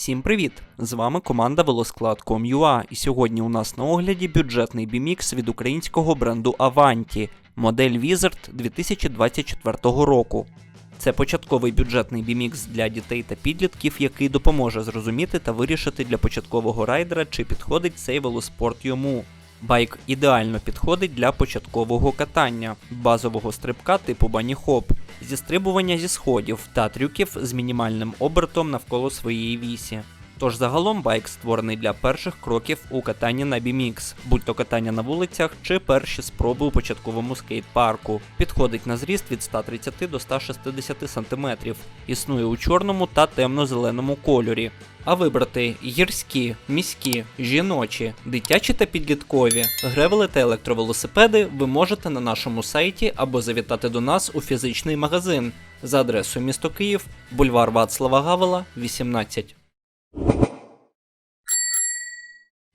Всім привіт! З вами команда Велосклад.com.ua і сьогодні у нас на огляді бюджетний бімікс від українського бренду Avanti, модель Wizard 2024 року. Це початковий бюджетний бімікс для дітей та підлітків, який допоможе зрозуміти та вирішити для початкового райдера, чи підходить цей велоспорт йому. Байк ідеально підходить для початкового катання, базового стрибка типу бані-хоп, зістрибування зі сходів та трюків з мінімальним обертом навколо своєї вісі. Тож загалом байк створений для перших кроків у катанні на BMX, будь то катання на вулицях чи перші спроби у початковому скейт-парку. Підходить на зріст від 130 до 160 см, існує у чорному та темно-зеленому кольорі. А вибрати гірські, міські, жіночі, дитячі та підліткові, гревели та електровелосипеди ви можете на нашому сайті або завітати до нас у фізичний магазин за адресою місто Київ, бульвар Вацлава Гавела, 18.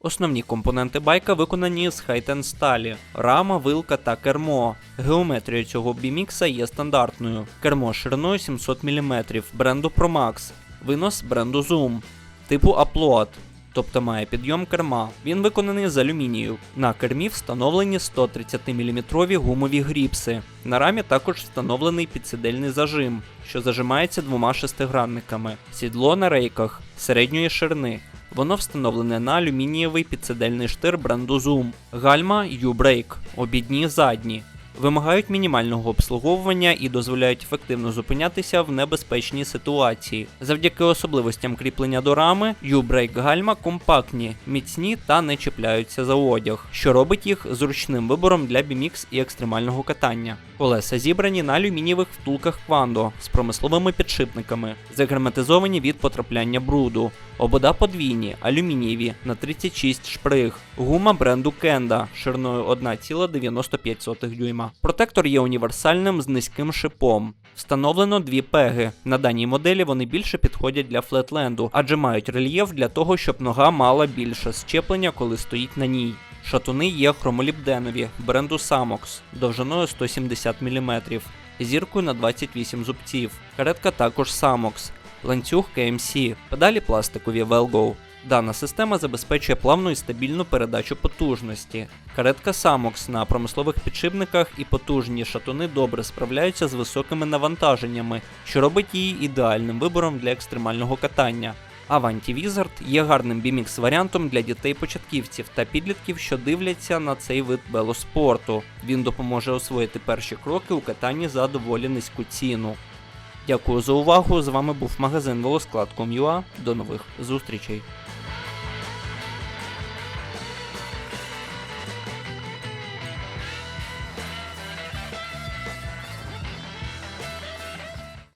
Основні компоненти байка виконані з хайтен сталі, рама, вилка та кермо. Геометрія цього бімікса є стандартною. Кермо шириною 700 мм бренду ProMax, винос бренду Zoom, типу Upload, тобто має підйом керма. Він виконаний з алюмінію. На кермі встановлені 130-мм гумові гріпси. На рамі також встановлений підсидельний зажим, що зажимається двома шестигранниками. Сідло на рейках середньої ширини. Воно встановлене на алюмінієвий підсидельний штир бренду Zoom. Гальма U-Brake, обідні задні. Вимагають мінімального обслуговування і дозволяють ефективно зупинятися в небезпечній ситуації. Завдяки особливостям кріплення до рами, U-Brake гальма компактні, міцні та не чіпляються за одяг, що робить їх зручним вибором для BMX і екстремального катання. Колеса зібрані на алюмінієвих втулках Quando з промисловими підшипниками, загерметизовані від потрапляння бруду. Обода подвійні, алюмінієві на 36 шприг, гума бренду Kenda шириною 1,95 дюйма. Протектор є універсальним з низьким шипом. Встановлено дві пеги. На даній моделі вони більше підходять для флетленду, адже мають рельєф для того, щоб нога мала більше щеплення, коли стоїть на ній. Шатуни є хромолібденові бренду Samox довжиною 170 мм, зіркою на 28 зубців. Каретка також Samox, ланцюг KMC, педалі пластикові Velgo. Дана система забезпечує плавну і стабільну передачу потужності. Каретка Samox на промислових підшипниках і потужні шатуни добре справляються з високими навантаженнями, що робить її ідеальним вибором для екстремального катання. Avanti Wizard є гарним BMX варіантом для дітей-початківців та підлітків, що дивляться на цей вид велоспорту. Він допоможе освоїти перші кроки у катанні за доволі низьку ціну. Дякую за увагу. З вами був магазин Велосклад.com.ua. До нових зустрічей.